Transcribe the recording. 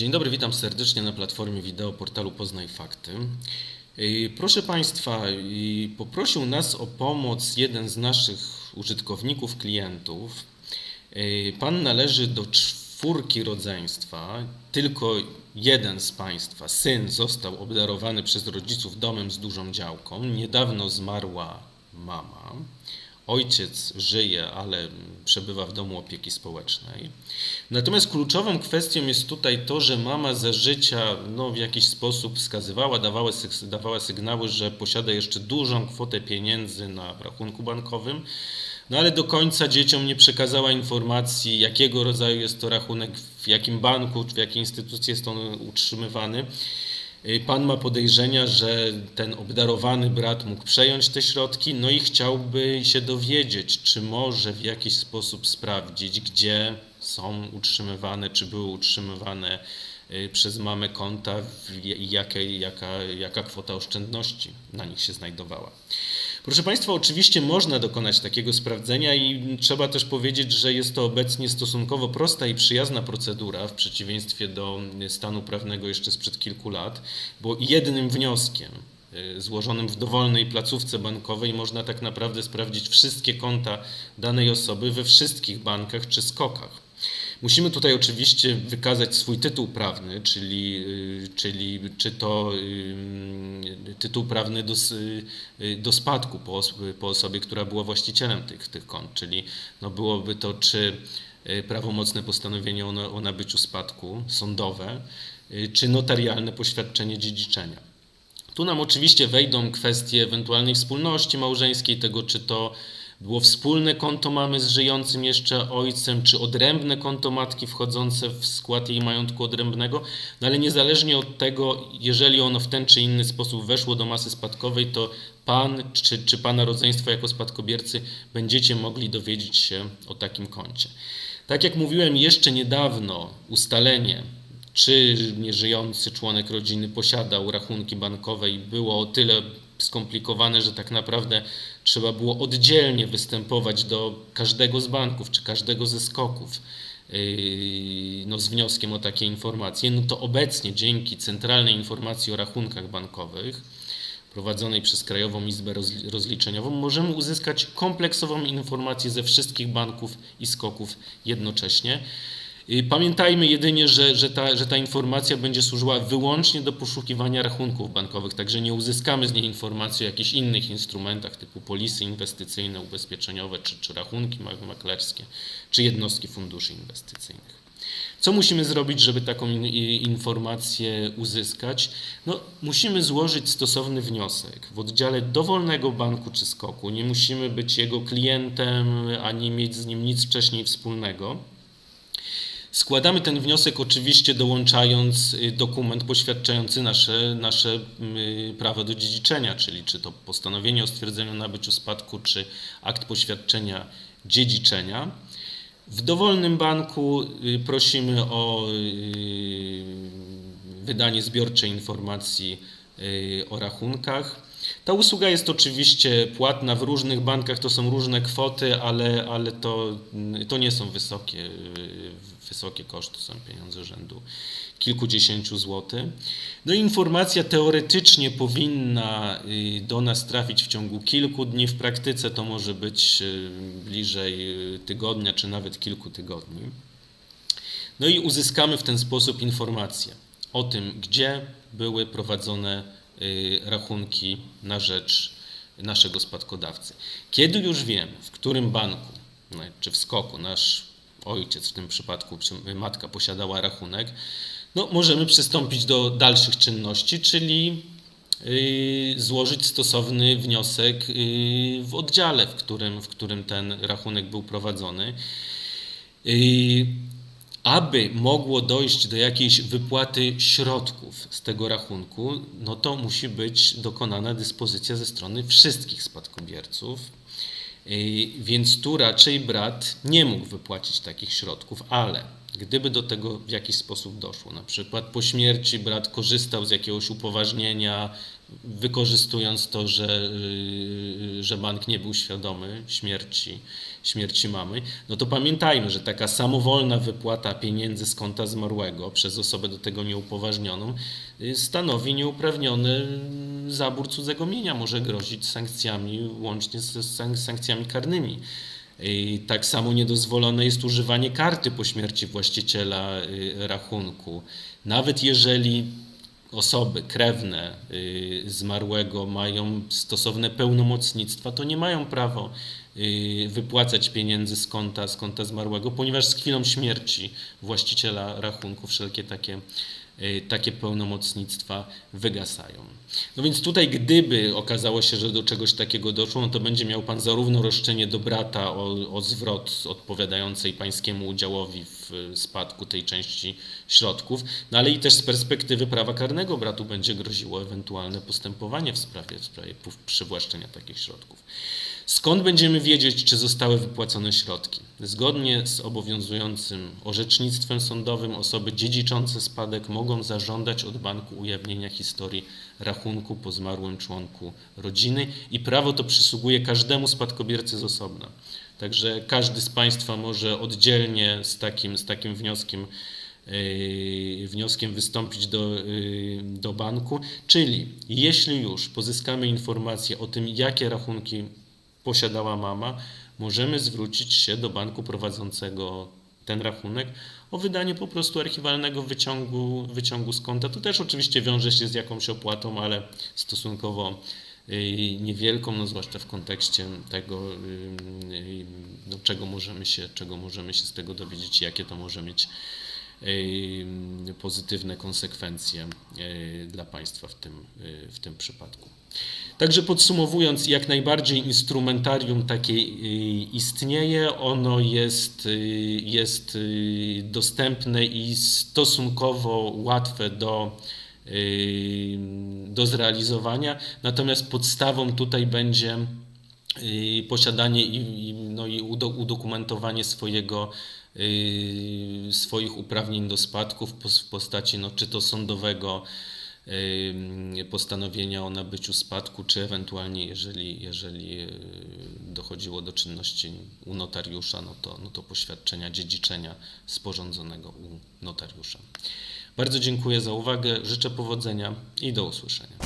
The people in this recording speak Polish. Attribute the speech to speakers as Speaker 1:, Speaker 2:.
Speaker 1: Dzień dobry, witam serdecznie na platformie wideo portalu Poznaj Fakty. Proszę Państwa, poprosił nas o pomoc jeden z naszych użytkowników, klientów. Pan należy do czwórki rodzeństwa. Tylko jeden z Państwa, syn, został obdarowany przez rodziców domem z dużą działką. Niedawno zmarła mama. Ojciec żyje, ale przebywa w domu opieki społecznej. Natomiast kluczową kwestią jest tutaj to, że mama za życia no, w jakiś sposób wskazywała, dawała, dawała sygnały, że posiada jeszcze dużą kwotę pieniędzy na rachunku bankowym, no ale do końca dzieciom nie przekazała informacji, jakiego rodzaju jest to rachunek, w jakim banku, w jakiej instytucji jest on utrzymywany. Y, Pan ma podejrzenia, że ten obdarowany brat mógł przejąć te środki, no i chciałby się dowiedzieć, czy może w jakiś sposób sprawdzić, gdzie są utrzymywane, czy były utrzymywane y, przez mamę konta i jaka, jaka kwota oszczędności na nich się znajdowała. Proszę Państwa, oczywiście można dokonać takiego sprawdzenia i trzeba też powiedzieć, że jest to obecnie stosunkowo prosta i przyjazna procedura w przeciwieństwie do stanu prawnego jeszcze sprzed kilku lat, bo jednym wnioskiem y, złożonym w dowolnej placówce bankowej można tak naprawdę sprawdzić wszystkie konta danej osoby we wszystkich bankach czy skokach. Musimy tutaj oczywiście wykazać swój tytuł prawny, czyli, y, czyli czy to y, tytuł prawny do, y, do spadku po, po osobie, która była właścicielem tych, tych kont, czyli no byłoby to czy prawomocne postanowienie o, o nabyciu spadku sądowe, czy notarialne poświadczenie dziedziczenia. Tu nam oczywiście wejdą kwestie ewentualnej wspólności małżeńskiej, tego czy to było wspólne konto mamy z żyjącym jeszcze ojcem, czy odrębne konto matki wchodzące w skład jej majątku odrębnego, no ale niezależnie od tego, jeżeli ono w ten czy inny sposób weszło do masy spadkowej, to pan czy, czy pana rodzeństwo jako spadkobiercy będziecie mogli dowiedzieć się o takim koncie. Tak jak mówiłem jeszcze niedawno, ustalenie czy nieżyjący członek rodziny posiadał rachunki bankowe i było o tyle skomplikowane, że tak naprawdę trzeba było oddzielnie występować do każdego z banków czy każdego ze skoków yy, no, z wnioskiem o takie informacje, no to obecnie dzięki Centralnej Informacji o Rachunkach Bankowych prowadzonej przez Krajową Izbę Rozli- Rozliczeniową możemy uzyskać kompleksową informację ze wszystkich banków i skoków jednocześnie. Pamiętajmy jedynie, że, że, ta, że ta informacja będzie służyła wyłącznie do poszukiwania rachunków bankowych, także nie uzyskamy z niej informacji o jakichś innych instrumentach typu polisy inwestycyjne, ubezpieczeniowe, czy, czy rachunki mak- maklerskie, czy jednostki funduszy inwestycyjnych. Co musimy zrobić, żeby taką informację uzyskać? No, musimy złożyć stosowny wniosek w oddziale dowolnego banku czy skoku. Nie musimy być jego klientem ani mieć z nim nic wcześniej wspólnego. Składamy ten wniosek oczywiście dołączając y, dokument poświadczający nasze, nasze y, prawo do dziedziczenia, czyli czy to postanowienie o stwierdzeniu nabyciu spadku, czy akt poświadczenia dziedziczenia. W dowolnym banku y, prosimy o wydanie zbiorczej informacji o rachunkach. Ta usługa jest oczywiście płatna w różnych bankach, to są różne kwoty, ale, ale to, to nie są wysokie, wysokie koszty, są pieniądze rzędu kilkudziesięciu złotych. No i informacja teoretycznie powinna y, do nas trafić w ciągu kilku dni, w praktyce to może być y, bliżej y, tygodnia czy nawet kilku tygodni. No i uzyskamy w ten sposób informację o tym, gdzie były prowadzone rachunki na rzecz naszego spadkodawcy. Kiedy już wiemy, w którym banku, no, czy w skoku nasz ojciec w tym przypadku, czy matka posiadała rachunek, no, możemy przystąpić do dalszych czynności, czyli y, złożyć stosowny wniosek y, w oddziale, w którym, w którym ten rachunek był prowadzony. Aby mogło dojść do jakiejś wypłaty środków z tego rachunku, no to musi być dokonana dyspozycja ze strony wszystkich spadkobierców. Więc tu raczej brat nie mógł wypłacić takich środków, ale gdyby do tego w jakiś sposób doszło, na przykład po śmierci brat korzystał z jakiegoś upoważnienia, wykorzystując to, że, y, że bank nie był świadomy śmierci śmierci mamy, no to pamiętajmy, że taka samowolna wypłata pieniędzy z konta zmarłego przez osobę do tego nieupoważnioną y, stanowi nieuprawniony zabór cudzego mienia, może grozić sankcjami, łącznie z z sank- sankcjami karnymi. I tak samo niedozwolone jest używanie karty po śmierci właściciela y, rachunku. Nawet jeżeli osoby krewne y, zmarłego mają stosowne pełnomocnictwa, to nie mają prawo y, wypłacać pieniędzy z konta, z konta zmarłego, ponieważ z chwilą śmierci właściciela rachunku wszelkie takie, takie pełnomocnictwa wygasają. No więc tutaj, gdyby okazało się, że do czegoś takiego doszło, no to będzie miał Pan zarówno roszczenie do brata o, o zwrot odpowiadającej Pańskiemu udziałowi w y, spadku tej części środków, no ale i też z perspektywy prawa karnego bratu będzie groziło ewentualne postępowanie w sprawie, w sprawie przywłaszczenia takich środków. Skąd będziemy wiedzieć, czy zostały wypłacone środki? Zgodnie z obowiązującym orzecznictwem sądowym osoby dziedziczące spadek mogą zażądać od banku ujawnienia historii rachunku po zmarłym członku rodziny i prawo to przysługuje każdemu spadkobiercy z osobna. Także każdy z Państwa może oddzielnie z takim, z takim wnioskiem yy, wnioskiem wystąpić do, yy, do banku, czyli jeśli już pozyskamy informację o tym, jakie rachunki posiadała mama, możemy zwrócić się do banku prowadzącego ten rachunek o wydanie po prostu archiwalnego wyciągu, wyciągu z konta. To też oczywiście wiąże się z jakąś opłatą, ale stosunkowo y, niewielką, no zwłaszcza w kontekście tego, y, y, no, czego, możemy się, czego możemy się z tego dowiedzieć, jakie to może mieć pozytywne konsekwencje y, dla państwa w tym, y, w tym przypadku. Także podsumowując, jak najbardziej instrumentarium takie y, istnieje, ono jest, jest dostępne i stosunkowo łatwe do, do zrealizowania, natomiast podstawą tutaj będzie posiadanie i, no i udo, udokumentowanie swojego, y, swoich uprawnień do spadku w pos- w postaci no, czy to sądowego y, postanowienia o nabyciu spadku, czy ewentualnie jeżeli, jeżeli y, dochodziło do czynności u notariusza, no to, no to poświadczenia dziedziczenia sporządzonego u notariusza. Bardzo dziękuję za uwagę, życzę powodzenia i do usłyszenia.